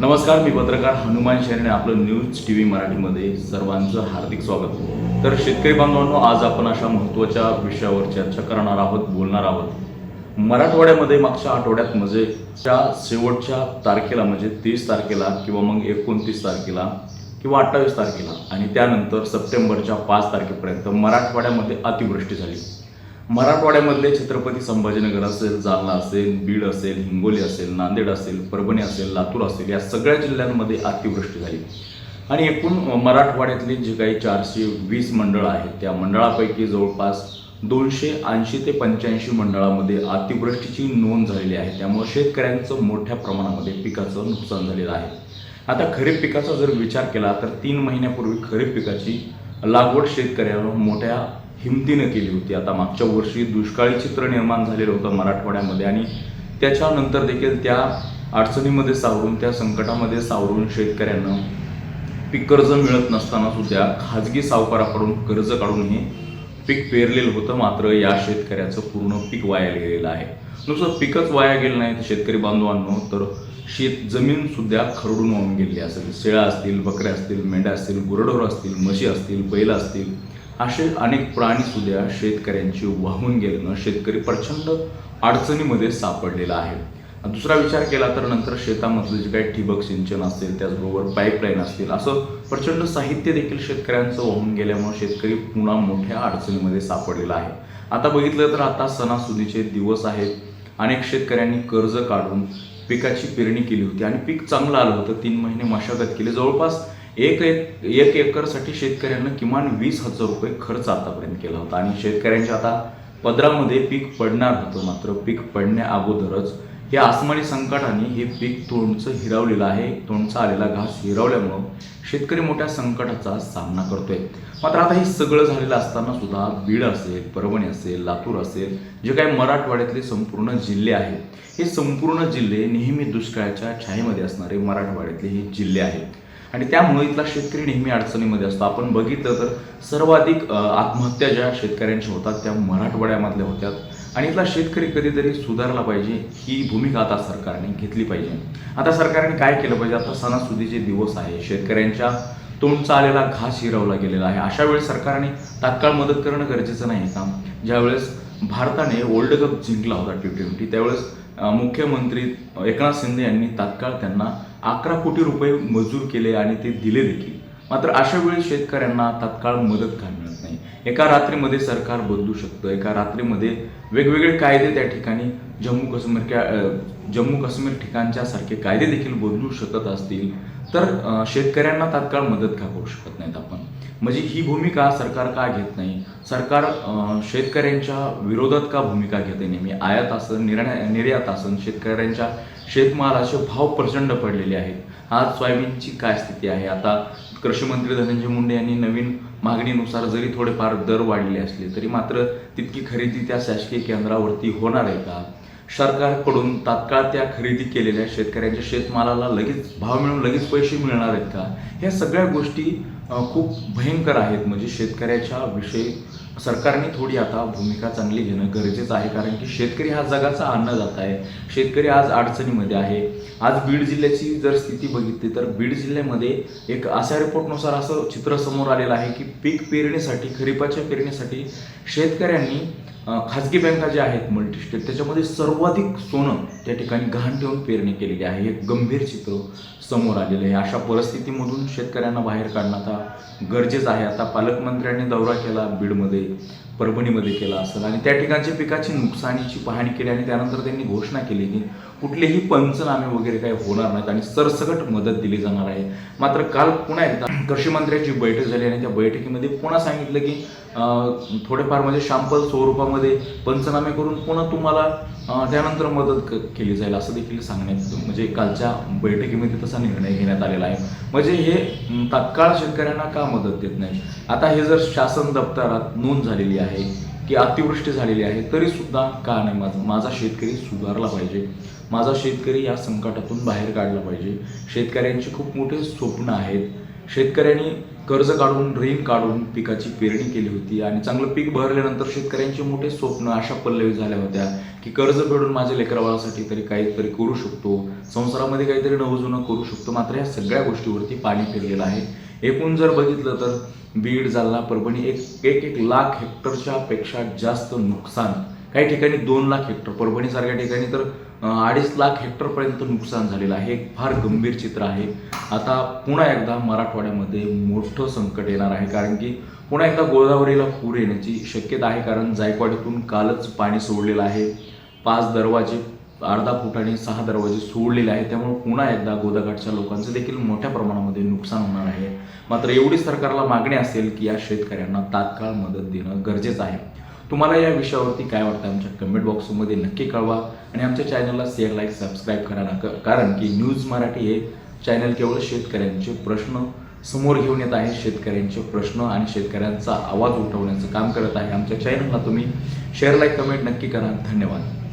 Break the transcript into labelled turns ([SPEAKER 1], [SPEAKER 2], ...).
[SPEAKER 1] नमस्कार मी पत्रकार हनुमान शहरीने आपलं न्यूज टी व्ही मराठीमध्ये सर्वांचं हार्दिक स्वागत. तर शेतकरी बांधवांनो आज आपण अशा महत्त्वाच्या विषयावर चर्चा करणार आहोत बोलणार आहोत. मराठवाड्यामध्ये मागच्या आठवड्यात म्हणजे त्या शेवटच्या तारखेला म्हणजे तीस तारखेला किंवा मग एकोणतीस तारखेला किंवा अठ्ठावीस तारखेला आणि त्यानंतर सप्टेंबरच्या पाच तारखेपर्यंत मराठवाड्यामध्ये अतिवृष्टी झाली. मराठवाड्यामधले छत्रपती संभाजीनगर असेल जालना असेल बीड असेल हिंगोली असेल नांदेड असेल परभणी असेल लातूर असेल या सगळ्या जिल्ह्यांमध्ये अतिवृष्टी झाली. आणि एकूण मराठवाड्यातली जी काही चारशे वीस मंडळं आहेत त्या मंडळापैकी जवळपास दोनशे ऐंशी ते पंच्याऐंशी मंडळामध्ये अतिवृष्टीची नोंद झालेली आहे. त्यामुळे शेतकऱ्यांचं मोठ्या प्रमाणामध्ये पिकाचं नुकसान झालेलं आहे. आता खरीप पिकाचा जर विचार केला तर तीन महिन्यापूर्वी खरीप पिकाची लागवड शेतकऱ्यानं मोठ्या हिमतीनं केली होती. आता मागच्या वर्षी दुष्काळी चित्र निर्माण झालेलं होतं मराठवाड्यामध्ये आणि त्याच्यानंतर देखील त्या अडचणीमध्ये सावरून त्या संकटामध्ये सावरून शेतकऱ्यांना पीक कर्ज मिळत नसताना सुद्धा खाजगी सावकाराकडून कर्ज काढून हे पीक पेरलेलं होतं. मात्र या शेतकऱ्याचं पूर्ण पीक वाया गेलेलं आहे. नुसतं पिकच वाया गेलं नाही शेतकरी बांधवांनो तर शेत जमीन सुद्धा खरडून वाहून गेलेली असेल शेळ्या असतील बकऱ्या असतील मेंढ्या असतील गुरढोर असतील म्हशी असतील बैल असतील असे अनेक प्राणी सुद्धा शेतकऱ्यांची वाहून गेल्यानं शेतकरी प्रचंड अडचणीमध्ये सापडलेला आहे. दुसरा विचार केला तर नंतर शेतामधलं जे काही ठिबक सिंचन असेल त्याचबरोबर पाईपलाईन असतील असं प्रचंड साहित्य देखील शेतकऱ्यांचं वाहून गेल्यामुळे शेतकरी पुन्हा मोठ्या अडचणीमध्ये सापडलेला आहे. आता बघितलं तर आता सणासुदीचे दिवस आहेत. अनेक शेतकऱ्यांनी कर्ज काढून पिकाची पेरणी केली होती आणि पीक चांगलं आलं होतं. तीन महिने मशागत केली. जवळपास एक एक एक एकरसाठी शेतकऱ्यांना किमान वीस हजार रुपये खर्च आतापर्यंत केला होता. आणि शेतकऱ्यांच्या आता पदरामध्ये पीक पडणार होतं मात्र पीक पडण्या अगोदरच या आसमानी संकटाने हे पीक तोंडचं हिरावलेलं आहे. तोंडचा आलेला घास हिरावल्यामुळं शेतकरी मोठ्या संकटाचा सामना करतोय. मात्र आता हे सगळं झालेलं असताना सुद्धा बीड असेल परभणी असेल लातूर असेल जे काही मराठवाड्यातले संपूर्ण जिल्हे आहेत हे संपूर्ण जिल्हे नेहमी दुष्काळाच्या छायेमध्ये असणारे मराठवाड्यातले हे जिल्हे आहेत. आणि त्यामुळे इथला शेतकरी नेहमी अडचणीमध्ये असतो. आपण बघितलं तर सर्वाधिक आत्महत्या ज्या शेतकऱ्यांच्या होतात त्या मराठवाड्यामधल्या होत्या आणि इथला शेतकरी कधीतरी सुधारला पाहिजे ही भूमिका आता सरकारने घेतली पाहिजे. आता सरकारने काय केलं पाहिजे? आता सणासुदीचे दिवस आहे. शेतकऱ्यांच्या तोंडचा आलेला घास हिरवला गेलेला आहे. अशा वेळेस सरकारने तात्काळ मदत करणं गरजेचं नाही का? ज्यावेळेस भारताने वर्ल्ड कप जिंकला होता टी ट्वेंटी त्यावेळेस मुख्यमंत्री एकनाथ शिंदे यांनी तात्काळ त्यांना अकरा कोटी रुपये मंजूर केले आणि ते दिले देखील. मात्र अशा वेळी शेतकऱ्यांना तात्काळ मदत का मिळत नाही? एका रात्रीमध्ये सरकार बदलू शकतं एका रात्रीमध्ये वेगवेगळे कायदे त्या ठिकाणी जम्मू काश्मीर अ, जम्मू काश्मीर ठिकाणच्यासारखे कायदे देखील बदलू शकत असतील तर शेतकऱ्यांना तात्काळ मदत का करू शकत नाहीत आपण? म्हणजे ही भूमिका सरकार का घेत नाही? सरकार शेतकऱ्यांच्या विरोधात का भूमिका घेते नेहमी? आयात आसन निर्णय निर्यात आसन शेतकऱ्यांच्या शेतमालाचे भाव प्रचंड पडलेले आहेत. आज सोयाबीनची काय स्थिती आहे? आता कृषी मंत्री धनंजय मुंडे यांनी नवीन मागणीनुसार जरी थोडेफार दर वाढले असले तरी मात्र तितकी खरेदी त्या शासकीय केंद्रावरती होणार आहे का? सरकारकडून तात्काळ त्या खरेदी केलेल्या शेतकऱ्यांच्या शेतमालाला लगेच भाव मिळून लगेच पैसे मिळणार आहेत का? ह्या सगळ्या गोष्टी खूप भयंकर आहेत. म्हणजे शेतकऱ्याच्या विषयी सरकारने थोडी आता भूमिका चांगली घेणं गरजेचं आहे. कारण की शेतकरी हा जगाचा अन्नदाता आहे. शेतकरी आज अडचणीमध्ये आहे. आज बीड जिल्ह्याची जर स्थिती बघितली तर बीड जिल्ह्यामध्ये एक अशा रिपोर्टनुसार असं चित्र समोर आलेलं आहे की पीक पेरणीसाठी खरीपाच्या पेरणीसाठी शेतकऱ्यांनी खाजगी बँका ज्या आहेत मल्टीस्टेट त्याच्यामध्ये सर्वाधिक सोनं त्या ठिकाणी गहाण ठेवून पेरणी केलेली आहे. हे गंभीर चित्र समोर आलेलं आहे. अशा परिस्थितीमधून शेतकऱ्यांना बाहेर काढणं आता गरजेचं आहे. आता पालकमंत्र्यांनी दौरा केला बीडमध्ये परभणीमध्ये केला असेल. आणि त्या ठिकाणच्या पिकाची नुकसानीची पाहणी केली आणि त्यानंतर त्यांनी घोषणा केली की कुठलेही पंचनामे वगैरे काही होणार नाहीत आणि सरसकट मदत दिली जाणार आहे. मात्र काल पुन्हा एकदा कृषी मंत्र्याची बैठक झाली आणि त्या बैठकीमध्ये पुन्हा सांगितलं की थोडेफार म्हणजे शॅम्पल स्वरूपामध्ये पंचनामे करून पुन्हा तुम्हाला त्यानंतर मदत केली जाईल असं देखील सांगण्यात म्हणजे कालच्या बैठकीमध्ये तसा निर्णय घेण्यात आलेला आहे. म्हणजे हे तत्काळ तात्काळ शेतकऱ्यांना का मदत देत नाही आता हे जर शासन दप्तरात नोंद झालेली आहे की अतिवृष्टी झालेली आहे तरी सुद्धा का नाही? माझा माझा शेतकरी सुधारला पाहिजे. माझा शेतकरी या संकटातून बाहेर काढला पाहिजे. शेतकऱ्यांची खूप मोठे स्वप्न आहेत. शेतकऱ्यांनी कर्ज काढून ऋण काढून पिकाची पेरणी केली होती आणि चांगलं पीक भरल्यानंतर शेतकऱ्यांचे मोठे स्वप्न अशा पल्लवी झाल्या होत्या की कर्ज फेडून माझ्या लेकराबाळासाठी तरी काहीतरी करू शकतो. संसारामध्ये काहीतरी नवजुनं करू शकतो. मात्र या सगळ्या गोष्टीवरती पाणी फिरलेलं आहे. एकूण जर बघितलं तर बीड जालना परभणी एक एक एक लाख हेक्टरच्या पेक्षा जास्त नुकसान. काही ठिकाणी दोन लाख हेक्टर परभणीसारख्या ठिकाणी तर अडीच लाख हेक्टरपर्यंत नुकसान झालेलं आहे. एक फार गंभीर चित्र आहे. आता पुन्हा एकदा मराठवाड्यामध्ये मोठं संकट येणार आहे कारण की पुन्हा एकदा गोदावरीला पूर येण्याची शक्यता आहे कारण जायकवाडीतून कालच पाणी सोडलेलं आहे. पाच दरवाजे अर्धा फूट आणि सहा दरवाजे सोडलेले आहेत. त्यामुळे पुन्हा एकदा गोदाघाटच्या लोकांचं देखील मोठ्या प्रमाणामध्ये नुकसान होणार आहे. मात्र एवढी सरकारला मागणी असेल की या शेतकऱ्यांना तात्काळ मदत देणं गरजेचं आहे. तुम्हाला या विषयावरती काय वाटतं आमच्या कमेंट बॉक्समध्ये नक्की कळवा आणि आमच्या चॅनलला शेअर लाईक सबस्क्राईब करा ना. क- कारण की न्यूज मराठी हे चॅनल केवळ शेतकऱ्यांचे प्रश्न समोर घेऊन येत आहे. शेतकऱ्यांचे प्रश्न आणि शेतकऱ्यांचा आवाज उठवण्याचं काम करत आहे. आमच्या चॅनलला तुम्ही शेअर लाईक कमेंट नक्की करा. धन्यवाद.